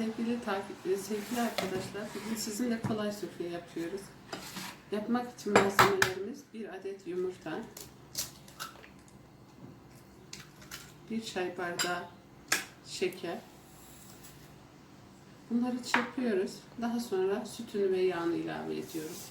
Sevgili takip, e, sevgili arkadaşlar, bugün sizinle kolay sufle yapıyoruz. Yapmak için malzemelerimiz bir adet yumurta, bir çay bardağı şeker. Bunları çırpıyoruz. Daha sonra sütünü ve yağını ilave ediyoruz.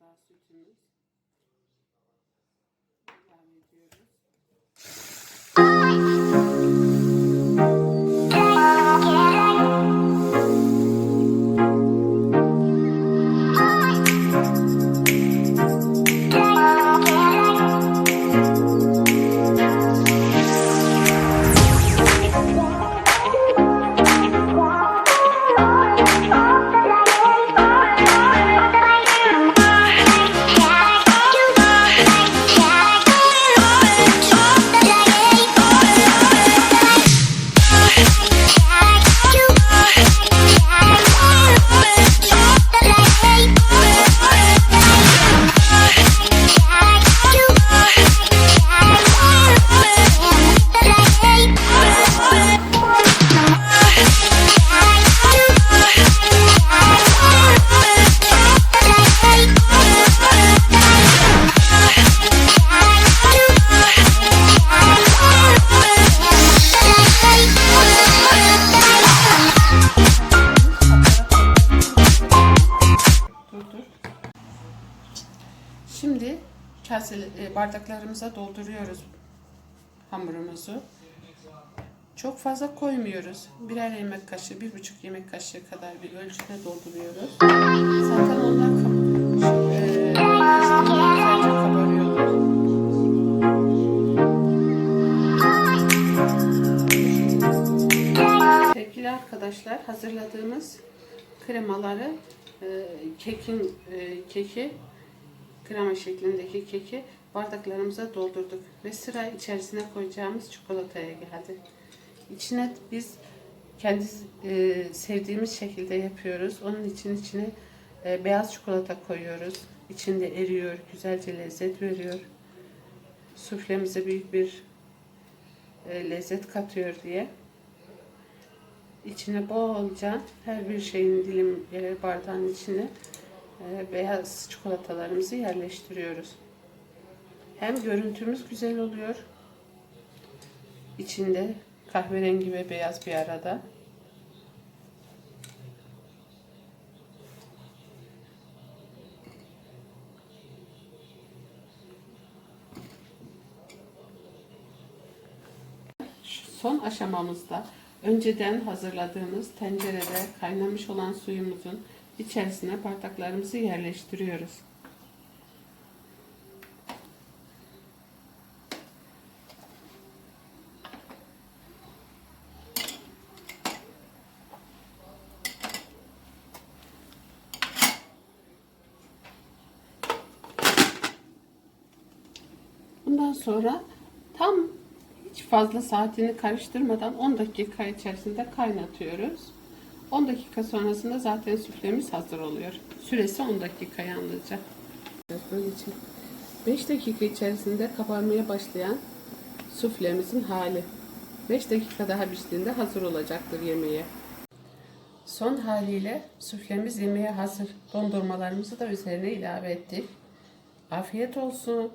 Bardağı sütümüz ilave ediyoruz. Kase, e, bardaklarımıza dolduruyoruz hamurumuzu. Çok fazla koymuyoruz. Birer yemek kaşığı, bir buçuk yemek kaşığı kadar bir ölçüde dolduruyoruz. Zaten onlar e. Sevgili arkadaşlar hazırladığımız kremaları e, kekin keki krema şeklindeki keki bardaklarımıza doldurduk ve sıra içerisine koyacağımız çikolataya geldi. İçine biz kendi e, sevdiğimiz şekilde yapıyoruz. Onun için içine e, beyaz çikolata koyuyoruz. İçinde eriyor, güzelce lezzet veriyor. Suflemize büyük bir e, lezzet katıyor diye. İçine bolca her bir şeyin dilim e, bardağın içine beyaz çikolatalarımızı yerleştiriyoruz. Hem görüntümüz güzel oluyor. İçinde kahverengi ve beyaz bir arada. Son aşamamızda önceden hazırladığımız tencerede kaynamış olan suyumuzun içerisine bardaklarımızı yerleştiriyoruz. Bundan sonra tam hiç fazla saatini karıştırmadan 10 dakika içerisinde kaynatıyoruz. 10 dakika sonrasında zaten süflemiz hazır oluyor. Süresi 10 dakika yalnızca. Bunun için 5 dakika içerisinde kabarmaya başlayan suflemizin hali. 5 dakika daha piştiğinde hazır olacaktır yemeğe. Son haliyle suflemiz yemeğe hazır. Dondurmalarımızı da üzerine ilave ettik. Afiyet olsun.